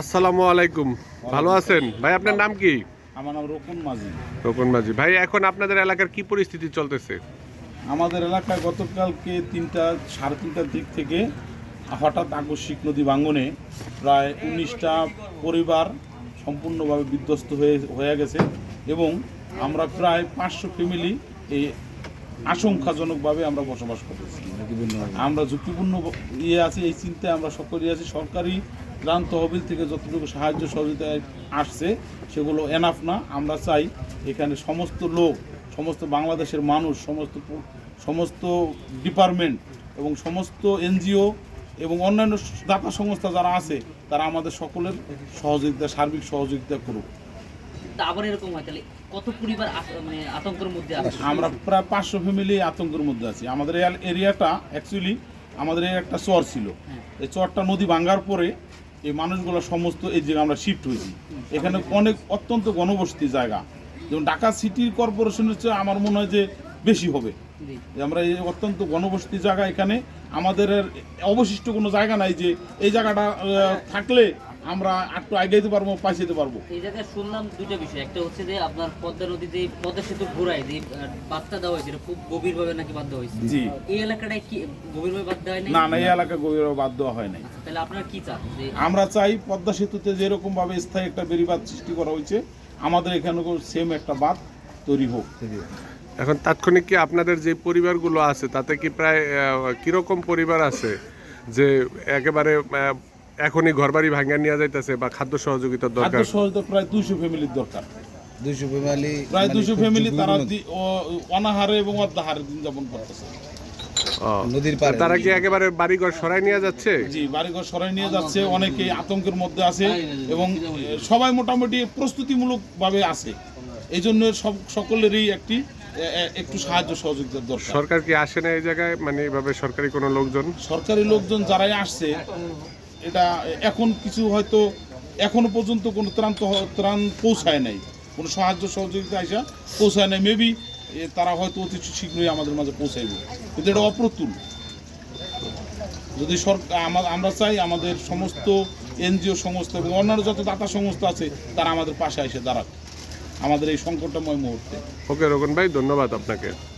আসসালামু আলাইকুম। ভালো আছেন? ভাই আপনার নাম কি? আমার নাম রকুন মাঝি। রকন মাঝি। ভাই এখন আপনাদের এলাকার কি পরিস্থিতি চলতেছে? আমাদের এলাকায় গতকালকে তিনটা সাড়ে তিনটার দিক থেকে হঠাৎ আকস্মিক নদী ভাঙ্গনে প্রায় উনিশটা পরিবার সম্পূর্ণভাবে বিধ্বস্ত হয়ে হয়ে গেছে এবং আমরা প্রায় পাঁচশো ফ্যামিলি এই আশঙ্কাজনকভাবে আমরা বসবাস করতেছি। আমরা ঝুঁকিপূর্ণ ইয়ে আছি এই চিন্তায় আমরা সকলেই আছি। সরকারি ত্রাণ তহবিল থেকে যতটুকু সাহায্য সহযোগিতা আসছে সেগুলো এনাফ না। আমরা চাই এখানে সমস্ত লোক সমস্ত বাংলাদেশের মানুষ সমস্ত সমস্ত ডিপার্টমেন্ট এবং সমস্ত এনজিও এবং অন্যান্য দাতা সংস্থা যারা আছে তারা আমাদের সকলের সহযোগিতা সার্বিক সহযোগিতা করুক। আবার এরকম হয় তাহলে কত পরিবার মানে আতঙ্কের মধ্যে আছে? আমরা প্রায় পাঁচশো ফ্যামিলি আতঙ্কের মধ্যে আছি। আমাদের এরিয়াটা অ্যাকচুয়ালি আমাদের একটা চর ছিল। এই চরটা নদী ভাঙ্গার পরে এই মানুষগুলো সমস্ত এই জায়গায় আমরা শিফট হয়েছি। এখানে অনেক অত্যন্ত গণবসতি জায়গা। যেমন ঢাকা সিটি কর্পোরেশন হচ্ছে আমার মনে হয় যে বেশি হবে। যে আমরা এই অত্যন্ত গণবসতি জায়গা এখানে। আমাদের অবশিষ্ট কোনো জায়গা নাই যে এই জায়গাটা থাকলে আমরা একটু আগাইতে পারব পাশে পাইতে পারব। এই জায়গায় শুনলাম দুইটা বিষয়। একটা হচ্ছে যে আপনার পদ্মা নদী যে পদ্মা সেতু ঘোরায় যে আহ, দেওয়া হয়েছে এটা খুব গভীরভাবে নাকি বাধ্য হয়েছে? জি। এই এলাকাটায় কি গভীরভাবে দেওয়া হয় না না এই এলাকা গভীর বাদ দেওয়া হয় নাই। আচ্ছা, তাহলে আপনারা কি চান যে আমরা চাই পদ্মা সেতুতে যেরকম ভাবে স্থায়ী একটা বেড়িবাঁধ সৃষ্টি করা হয়েছে আমাদের এখানেও সেম একটা বাঁধ তৈরি হোক। এখন তাৎক্ষণিক কি আপনাদের যে পরিবারগুলো আছে তাতে কি প্রায় কীরকম পরিবার আছে যে একেবারে এখনই ঘরবাড়ি ভাঙ্গা নিয়ে যাইতেছে বা খাদ্য সহযোগিতার খাদ্য দরকার সহযোগিতা প্রায় দুইশো ফ্যামিলির দরকার। দুইশো ফ্যামিলি প্রায় মানে দুইশো ফ্যামিলি তারা অনাহারে এবং অর্ধাহারে দিন যাপন করতেছে নদীর পাড়ে তারা কি একেবারে বাড়িঘর সরাই নিয়ে যাচ্ছে? জি বাড়িঘর সরাই নিয়ে যাচ্ছে অনেকে আতঙ্কের মধ্যে আছে এবং সবাই মোটামুটি প্রস্তুতিমূলক ভাবে আছে। এই জন্য সব সকলেরই একটি একটু সাহায্য সহযোগিতার দরকার। সরকার কি আসে না এই জায়গায়? মানে এইভাবে সরকারি কোনো লোকজন? সরকারি লোকজন যারাই আসছে এটা এখন কিছু হয়তো এখনও পর্যন্ত কোনো ত্রাণ ত্রাণ পৌঁছায় নাই। কোনো সাহায্য সহযোগিতা আসা পৌঁছায় নাই। মেবি তারা হয়তো অতি শীঘ্রই আমাদের মাঝে পৌঁছাইবে। কিন্তু এটা অপ্রতুল। যদি সরকার আমরা চাই আমাদের সমস্ত এনজিও সংস্থা এবং অন্যান্য যত দাতা সংস্থা আছে, তারা আমাদের পাশে এসে দাঁড়াক। আমাদের এই সংকটময় মুহূর্তে। ওকে রোকন ভাই, ধন্যবাদ আপনাকে।